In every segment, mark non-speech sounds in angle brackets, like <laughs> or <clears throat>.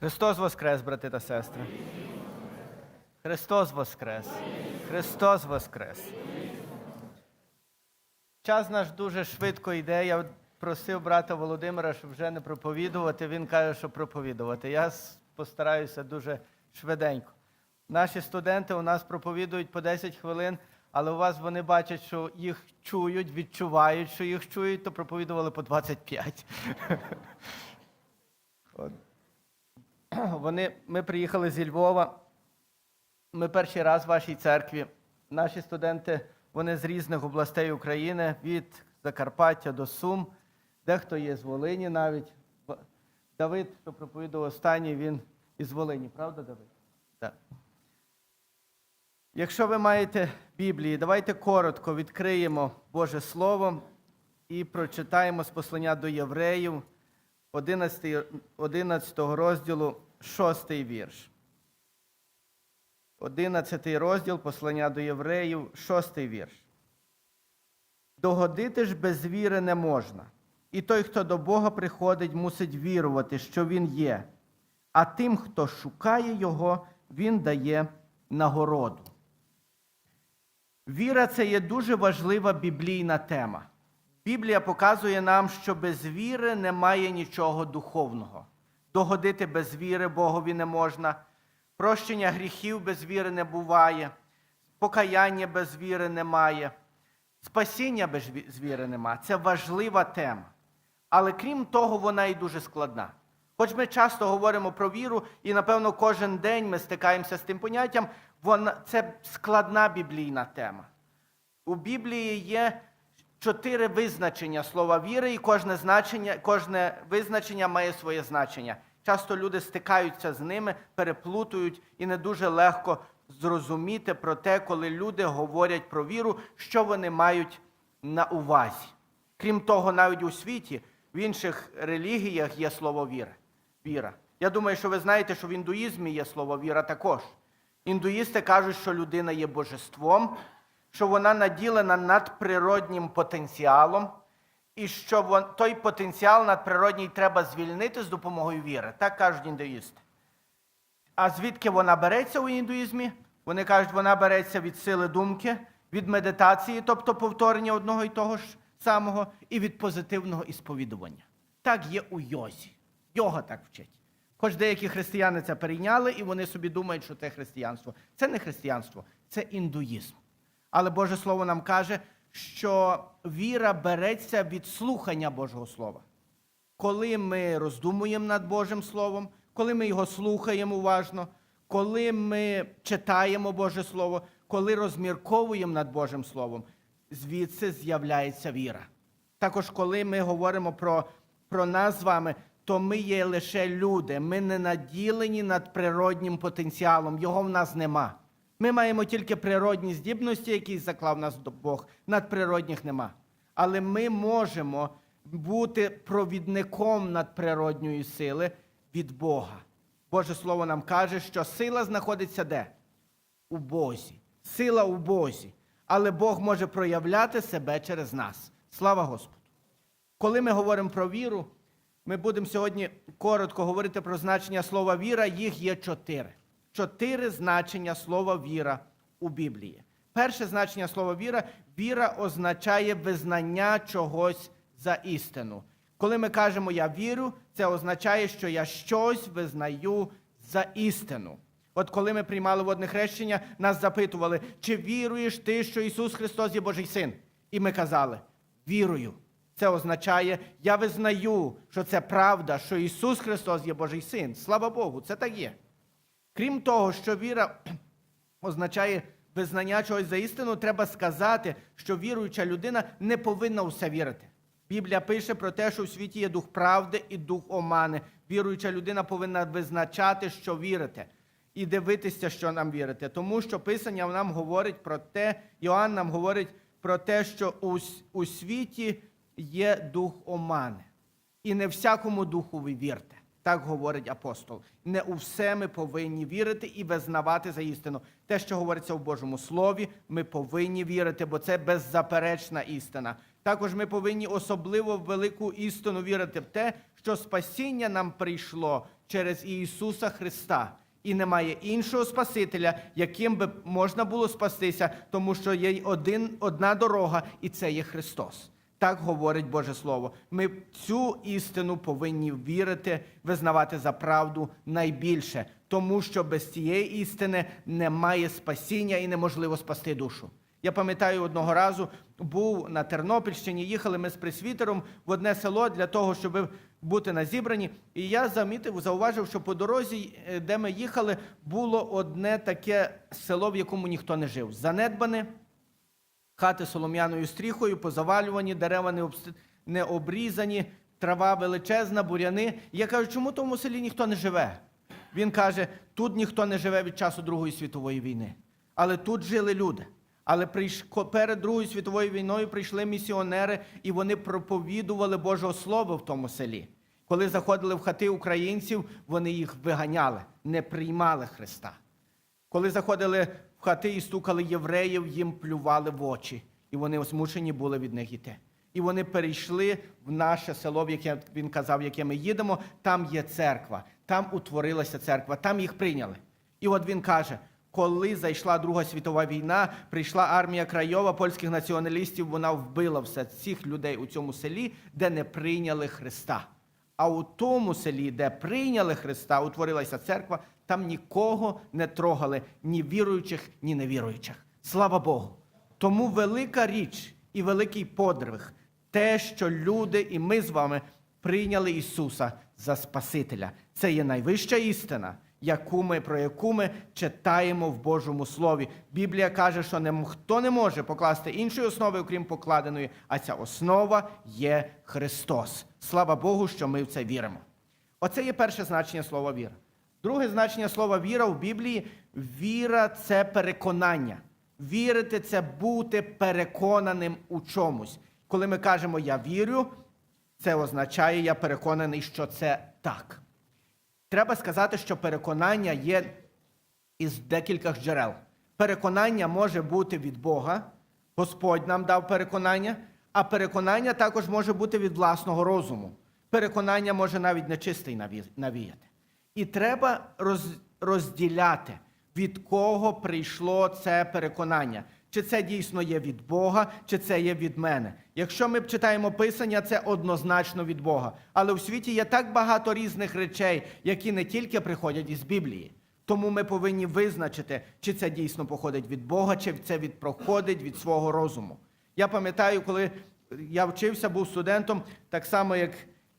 Христос Воскрес, брати та сестри. Христос Воскрес. Христос Воскрес. Час наш дуже швидко йде. Я просив брата Володимира, щоб вже не проповідувати. Він каже, що проповідувати. Я постараюся дуже швиденько. Наші студенти у нас проповідують по 10 хвилин, але у вас вони бачать, що їх чують, відчувають, що їх чують, то проповідували по 25. <laughs> <clears throat> Вони, ми приїхали зі Львова. Ми перший раз в вашій церкві. Наші студенти вони з різних областей України, від Закарпаття до Сум. Дехто є з Волині навіть. Давид, що проповідував останній, він із Волині, правда, Давид? Так. Якщо ви маєте Біблії, давайте коротко відкриємо Боже Слово і прочитаємо з послання до євреїв 11, 11 розділу, 6 вірш. 11 розділ послання до євреїв, 6 вірш. Догодити ж без віри не можна. І той, хто до Бога приходить, мусить вірувати, що Він є. А тим, хто шукає Його, Він дає нагороду. Віра це є дуже важлива біблійна тема. Біблія показує нам, що без віри немає нічого духовного. Догодити без віри Богові не можна, прощення гріхів без віри не буває, покаяння без віри немає, спасіння без віри немає. Це важлива тема. Але крім того, вона і дуже складна. Хоч ми часто говоримо про віру, і, напевно, кожен день ми стикаємося з тим поняттям, вона, це складна біблійна тема. У Біблії є чотири визначення слова віри, і кожне значення, кожне визначення має своє значення. Часто люди стикаються з ними, переплутують, і не дуже легко зрозуміти про те, коли люди говорять про віру, що вони мають на увазі. Крім того, навіть у світі, в інших релігіях є слово віра. віра. Я думаю, що ви знаєте, що в індуїзмі є слово віра також. Індуїсти кажуть, що людина є божеством, що вона наділена надприроднім потенціалом, і що той потенціал надприродній треба звільнити з допомогою віри. Так кажуть індуїсти. А звідки вона береться у індуїзмі? Вони кажуть, вона береться від сили думки, від медитації, тобто повторення одного і того ж самого, і від позитивного ісповідування. Так є у йозі. Йога так вчить. Хоч деякі християни це перейняли, і вони собі думають, що це християнство. Це не християнство, це індуїзм. Але Боже Слово нам каже, що віра береться від слухання Божого Слова коли ми роздумуємо над Божим Словом, коли ми його слухаємо уважно, коли ми читаємо Боже Слово, коли розмірковуємо над Божим Словом, звідси з'являється віра. Також, коли ми говоримо про, про нас з вами, то ми є лише люди, ми не наділені над природнім потенціалом, його в нас нема. Ми маємо тільки природні здібності, які заклав нас Бог, надприродних нема. Але ми можемо бути провідником надприродньої сили від Бога. Боже Слово нам каже, що сила знаходиться де? У Бозі. Сила у Бозі. Але Бог може проявляти себе через нас. Слава Господу! Коли ми говоримо про віру, ми будемо сьогодні коротко говорити про значення слова віра. Їх є чотири. Чотири значення слова віра у Біблії. Перше значення слова віра віра означає визнання чогось за істину. Коли ми кажемо я вірю, це означає, що я щось визнаю за істину. От коли ми приймали водне хрещення, нас запитували, чи віруєш ти, що Ісус Христос є Божий Син? І ми казали, вірую. Це означає, я визнаю, що це правда, що Ісус Христос є Божий Син. Слава Богу, це так є. Крім того, що віра <clears throat> означає визнання чогось за істину, треба сказати, що віруюча людина не повинна у все вірити. Біблія пише про те, що в світі є дух правди і дух омани. Віруюча людина повинна визначати, що вірити, і дивитися, що нам вірити. Тому що Писання нам говорить про те, Йоанн нам говорить про те, що у, у світі є дух омани. І не всякому духу ви вірте. Так говорить апостол. Не у все ми повинні вірити і визнавати за істину. Те, що говориться в Божому Слові, ми повинні вірити, бо це беззаперечна істина. Також ми повинні особливо в велику істину вірити в те, що спасіння нам прийшло через Ісуса Христа. І немає іншого Спасителя, яким би можна було спастися, тому що є один, одна дорога, і це є Христос. Так говорить Боже Слово. Ми цю істину повинні вірити, визнавати за правду найбільше, тому що без цієї істини немає спасіння і неможливо спасти душу. Я пам'ятаю, одного разу був на Тернопільщині, їхали ми з пресвітером в одне село для того, щоб бути на зібранні. І я замітив, зауважив, що по дорозі, е, де ми їхали, було одне таке село, в якому ніхто не жив. Занедбане, хати солом'яною стріхою, позавалювані, дерева не, обрізані, трава величезна, буряни. Я кажу, чому в тому селі ніхто не живе? Він каже, тут ніхто не живе від часу Другої світової війни. Але тут жили люди. Але перед Другою світовою війною прийшли місіонери, і вони проповідували Божого Слова в тому селі. Коли заходили в хати українців, вони їх виганяли, не приймали Христа. Коли заходили в хати і стукали євреїв, їм плювали в очі, і вони змушені були від них йти. І вони перейшли в наше село, в яке він казав, яке ми їдемо. Там є церква, там утворилася церква, там їх прийняли. І от він каже: коли зайшла Друга світова війна, прийшла армія Крайова польських націоналістів, вона вбила все цих людей у цьому селі, де не прийняли Христа. А у тому селі, де прийняли Христа, утворилася церква, там нікого не трогали, ні віруючих, ні невіруючих. Слава Богу! Тому велика річ і великий подвиг те, що люди і ми з вами прийняли Ісуса за Спасителя. Це є найвища істина, яку ми, про яку ми читаємо в Божому Слові. Біблія каже, що ніхто не може покласти іншої основи, окрім покладеної, а ця основа є Христос. Слава Богу, що ми в це віримо. Оце є перше значення слова віра. Друге значення слова віра в Біблії віра це переконання. Вірити це бути переконаним у чомусь. Коли ми кажемо я вірю, це означає, я переконаний, що це так. Треба сказати, що переконання є із декількох джерел. Переконання може бути від Бога, Господь нам дав переконання, а переконання також може бути від власного розуму. Переконання може навіть нечистий наві- навіяти. І треба розділяти, від кого прийшло це переконання. Чи це дійсно є від Бога, чи це є від мене. Якщо ми читаємо Писання, це однозначно від Бога. Але в світі є так багато різних речей, які не тільки приходять із Біблії. Тому ми повинні визначити, чи це дійсно походить від Бога, чи це від проходить від свого розуму. Я пам'ятаю, коли я вчився, був студентом, так само, як,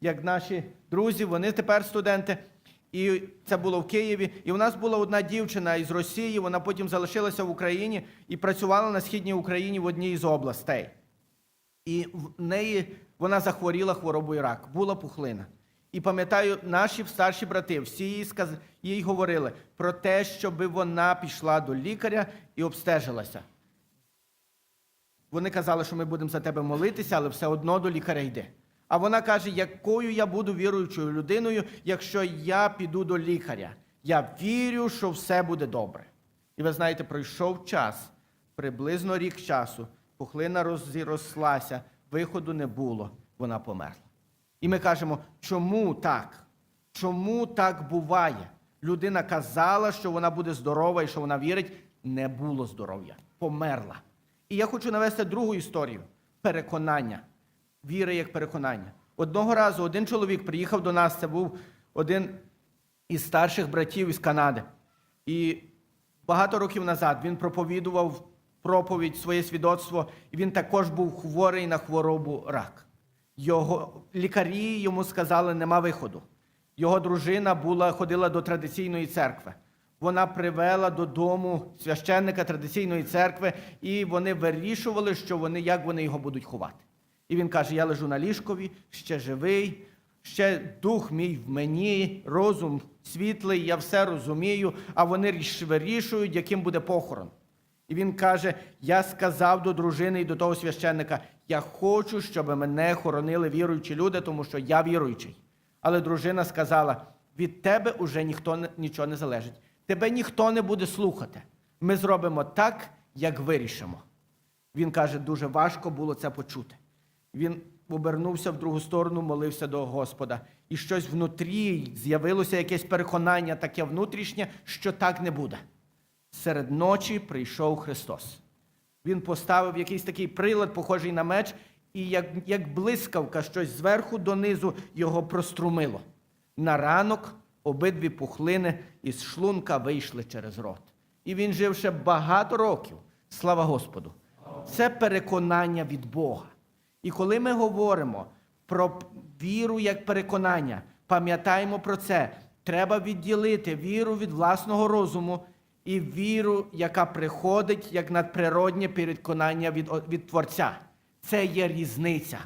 як наші друзі, вони тепер студенти. І це було в Києві. І у нас була одна дівчина із Росії, вона потім залишилася в Україні і працювала на східній Україні в одній із областей. І в неї вона захворіла хворобою рак, була пухлина. І пам'ятаю, наші старші брати всі їй, сказ... їй говорили про те, щоб вона пішла до лікаря і обстежилася. Вони казали, що ми будемо за тебе молитися, але все одно до лікаря йди. А вона каже, якою я буду віруючою людиною, якщо я піду до лікаря. Я вірю, що все буде добре. І ви знаєте, пройшов час, приблизно рік часу, пухлина розрослася, виходу не було, вона померла. І ми кажемо, чому так? Чому так буває? Людина казала, що вона буде здорова і що вона вірить, не було здоров'я, померла. І я хочу навести другу історію переконання. Віри як переконання. Одного разу один чоловік приїхав до нас, це був один із старших братів із Канади. І багато років назад він проповідував проповідь, своє свідоцтво, і він також був хворий на хворобу рак. Його лікарі йому сказали, нема виходу. Його дружина була, ходила до традиційної церкви. Вона привела додому священника традиційної церкви, і вони вирішували, що вони, як вони його будуть ховати. І він каже: Я лежу на ліжкові, ще живий, ще дух мій в мені, розум світлий, я все розумію, а вони ріш- вирішують, яким буде похорон. І він каже: Я сказав до дружини і до того священника: я хочу, щоб мене хоронили віруючі люди, тому що я віруючий. Але дружина сказала: від тебе уже ніхто нічого не залежить. Тебе ніхто не буде слухати. Ми зробимо так, як вирішимо. Він каже, дуже важко було це почути. Він обернувся в другу сторону, молився до Господа. І щось внутрі з'явилося якесь переконання, таке внутрішнє, що так не буде. Серед ночі прийшов Христос. Він поставив якийсь такий прилад, похожий на меч, і як, як блискавка, щось зверху донизу його прострумило. На ранок обидві пухлини із шлунка вийшли через рот. І він жив ще багато років. Слава Господу! Це переконання від Бога. І коли ми говоримо про віру як переконання, пам'ятаємо про це. Треба відділити віру від власного розуму і віру, яка приходить як надприроднє переконання від, від Творця. Це є різниця.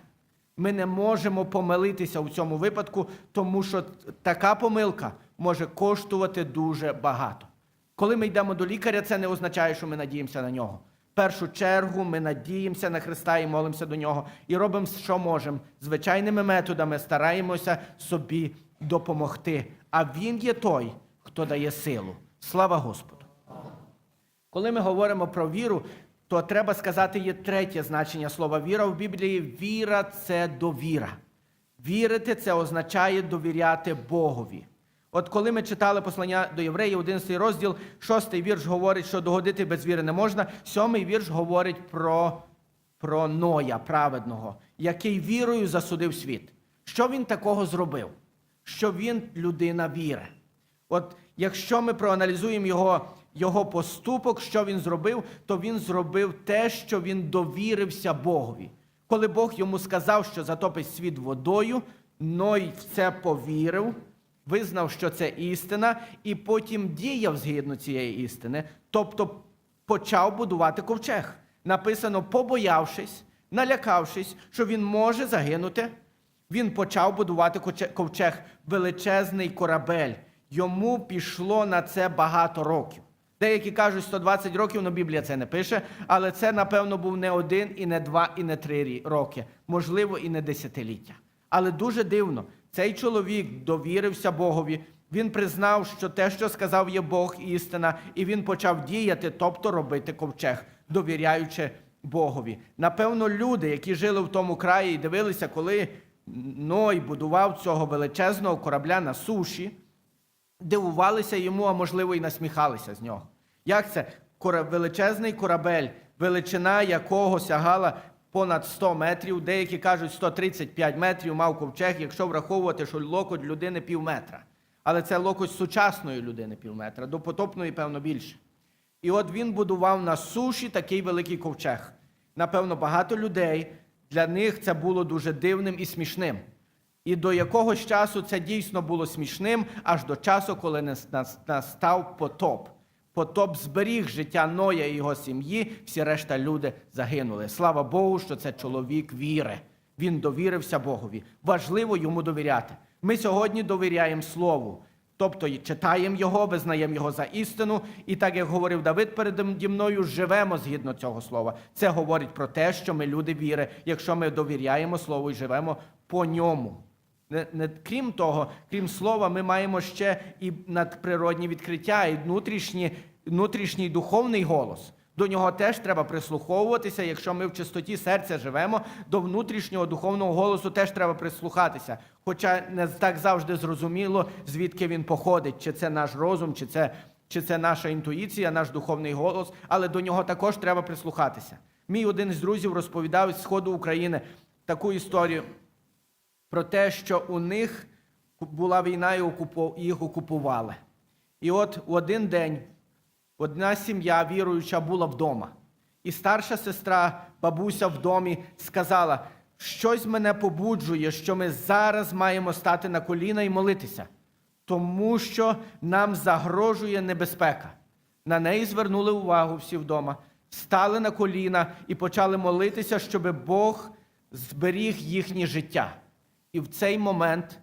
Ми не можемо помилитися у цьому випадку, тому що така помилка може коштувати дуже багато. Коли ми йдемо до лікаря, це не означає, що ми надіємося на нього. В першу чергу ми надіємося на Христа і молимося до нього, і робимо, що можемо. Звичайними методами стараємося собі допомогти. А Він є той, хто дає силу. Слава Господу! Коли ми говоримо про віру, то треба сказати є третє значення слова віра в Біблії. Віра це довіра. Вірити це означає довіряти Богові. От коли ми читали послання до євреїв, 11 розділ, 6 вірш говорить, що догодити без віри не можна. Сьомий вірш говорить про, про Ноя праведного, який вірою засудив світ. Що він такого зробив? Що він людина віри. От якщо ми проаналізуємо його, його поступок, що він зробив, то він зробив те, що він довірився Богові. Коли Бог йому сказав, що затопить світ водою, Ной в це повірив, визнав, що це істина, і потім діяв згідно цієї істини, тобто почав будувати ковчег. Написано, побоявшись, налякавшись, що він може загинути, він почав будувати ковчег, величезний корабель. Йому пішло на це багато років. Деякі кажуть 120 років, але Біблія це не пише. Але це, напевно, був не один, і не два, і не три роки, можливо, і не десятиліття. Але дуже дивно, цей чоловік довірився Богові. Він признав, що те, що сказав є Бог, істина, і він почав діяти, тобто робити ковчег, довіряючи Богові. Напевно, люди, які жили в тому краї і дивилися, коли Ной будував цього величезного корабля на суші, дивувалися йому, а можливо, і насміхалися з нього. Як це? Величезний корабель, величина якого сягала понад 100 метрів, деякі кажуть 135 метрів мав ковчег, якщо враховувати, що локоть людини пів метра. Але це локоть сучасної людини пів метра, до потопної, певно, більше. І от він будував на суші такий великий ковчег. Напевно, багато людей для них це було дуже дивним і смішним. І до якогось часу це дійсно було смішним, аж до часу, коли нас- нас- настав потоп. Потоп зберіг життя Ноя і його сім'ї, всі решта люди загинули. Слава Богу, що це чоловік віри. Він довірився Богові. Важливо йому довіряти. Ми сьогодні довіряємо Слову. Тобто читаємо його, визнаємо його за істину, і так як говорив Давид переді мною, живемо згідно цього слова. Це говорить про те, що ми люди віри, якщо ми довіряємо слову і живемо по ньому. Не, крім того, крім слова, ми маємо ще і надприродні відкриття, і внутрішні, внутрішній духовний голос. До нього теж треба прислуховуватися. Якщо ми в чистоті серця живемо, до внутрішнього духовного голосу теж треба прислухатися. Хоча не так завжди зрозуміло, звідки він походить, чи це наш розум, чи це, чи це наша інтуїція, наш духовний голос, але до нього також треба прислухатися. Мій один з друзів розповідав із сходу України таку історію про те, що у них була війна і їх окупували. І от в один день одна сім'я віруюча була вдома. І старша сестра, бабуся в домі, сказала: щось мене побуджує, що ми зараз маємо стати на коліна і молитися, тому що нам загрожує небезпека. На неї звернули увагу всі вдома, стали на коліна і почали молитися, щоб Бог зберіг їхнє життя. І в цей момент,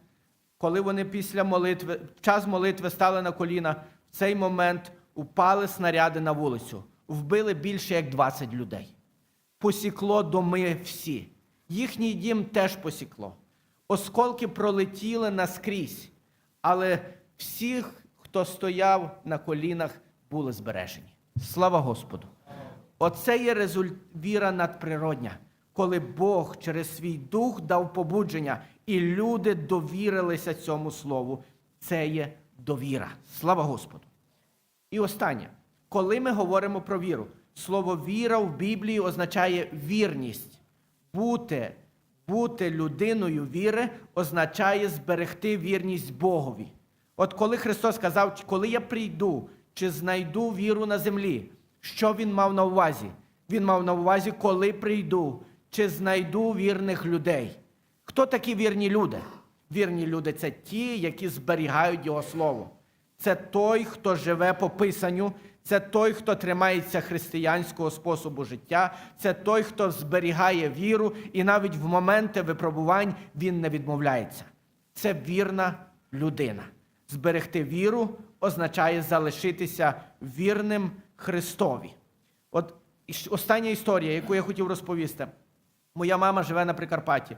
коли вони після молитви, в час молитви стали на коліна, в цей момент упали снаряди на вулицю, вбили більше як 20 людей. Посікло доми всі. Їхній дім теж посікло. Осколки пролетіли наскрізь, але всіх, хто стояв на колінах, були збережені. Слава Господу! Оце є результ... віра надприродня, коли Бог через свій дух дав побудження, і люди довірилися цьому слову. Це є довіра. Слава Господу! І останнє, коли ми говоримо про віру, слово віра в Біблії означає вірність. Бути, бути людиною віри означає зберегти вірність Богові. От коли Христос сказав, коли я прийду, чи знайду віру на землі, що Він мав на увазі? Він мав на увазі, коли прийду, чи знайду вірних людей. Хто такі вірні люди? Вірні люди це ті, які зберігають Його Слово. Це той, хто живе по писанню, це той, хто тримається християнського способу життя, це той, хто зберігає віру, і навіть в моменти випробувань він не відмовляється. Це вірна людина. Зберегти віру означає залишитися вірним Христові. От остання історія, яку я хотів розповісти. Моя мама живе на Прикарпатті.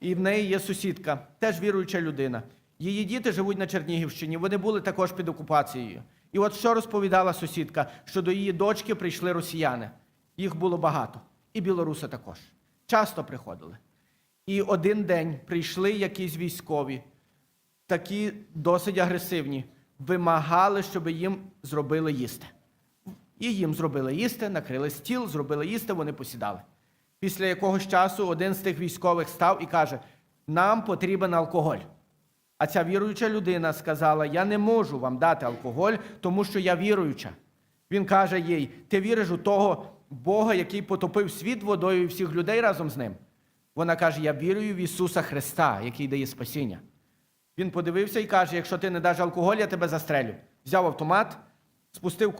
І в неї є сусідка, теж віруюча людина. Її діти живуть на Чернігівщині, вони були також під окупацією. І от що розповідала сусідка, що до її дочки прийшли росіяни. Їх було багато, і білоруси також. Часто приходили. І один день прийшли якісь військові, такі досить агресивні, вимагали, щоб їм зробили їсти. І їм зробили їсти, накрили стіл, зробили їсти, вони посідали. Після якогось часу один з тих військових став і каже: нам потрібен алкоголь. А ця віруюча людина сказала: Я не можу вам дати алкоголь, тому що я віруюча. Він каже їй: Ти віриш у того Бога, який потопив світ водою і всіх людей разом з ним? Вона каже: Я вірую в Ісуса Христа, який дає спасіння. Він подивився і каже: Якщо ти не даш алкоголь, я тебе застрелю. Взяв автомат, спустив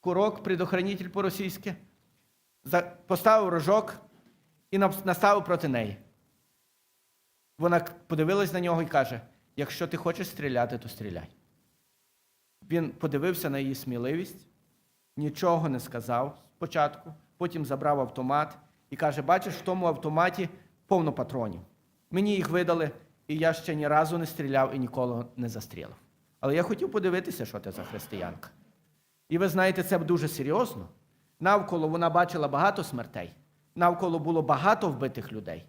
курок, предохранитель по-російськи, поставив рожок і наставив проти неї. Вона подивилась на нього і каже: якщо ти хочеш стріляти, то стріляй. Він подивився на її сміливість, нічого не сказав спочатку, потім забрав автомат і каже: Бачиш, в тому автоматі повно патронів. Мені їх видали, і я ще ні разу не стріляв і ніколи не застрілив. Але я хотів подивитися, що це за християнка. І ви знаєте, це дуже серйозно. Навколо вона бачила багато смертей, навколо було багато вбитих людей.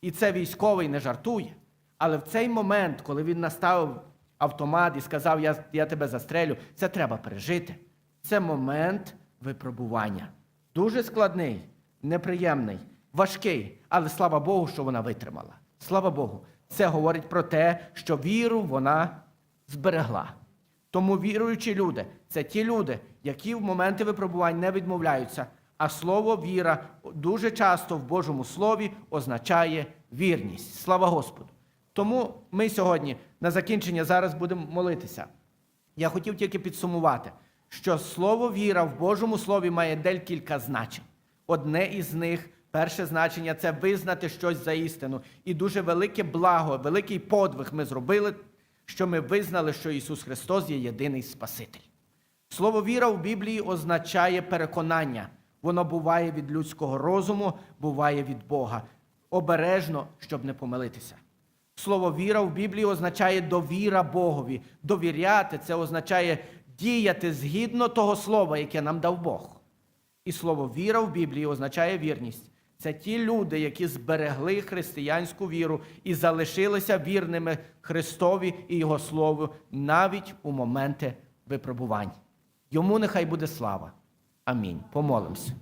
І це військовий не жартує. Але в цей момент, коли він наставив автомат і сказав, я, я тебе застрелю, це треба пережити. Це момент випробування. Дуже складний, неприємний, важкий, але слава Богу, що вона витримала. Слава Богу. Це говорить про те, що віру вона зберегла. Тому віруючі люди це ті люди, які в моменти випробувань не відмовляються. А слово віра дуже часто в Божому Слові означає вірність. Слава Господу. Тому ми сьогодні на закінчення зараз будемо молитися. Я хотів тільки підсумувати, що слово віра в Божому Слові має декілька значень. Одне із них, перше значення це визнати щось за істину. І дуже велике благо, великий подвиг ми зробили, що ми визнали, що Ісус Христос є єдиний Спаситель. Слово віра в Біблії означає переконання. Воно буває від людського розуму, буває від Бога. Обережно, щоб не помилитися. Слово віра в Біблії означає довіра Богові. Довіряти це означає діяти згідно того слова, яке нам дав Бог. І слово віра в Біблії означає вірність. Це ті люди, які зберегли християнську віру і залишилися вірними Христові і Його Слову навіть у моменти випробувань. Йому нехай буде слава. Амінь. Помолимося.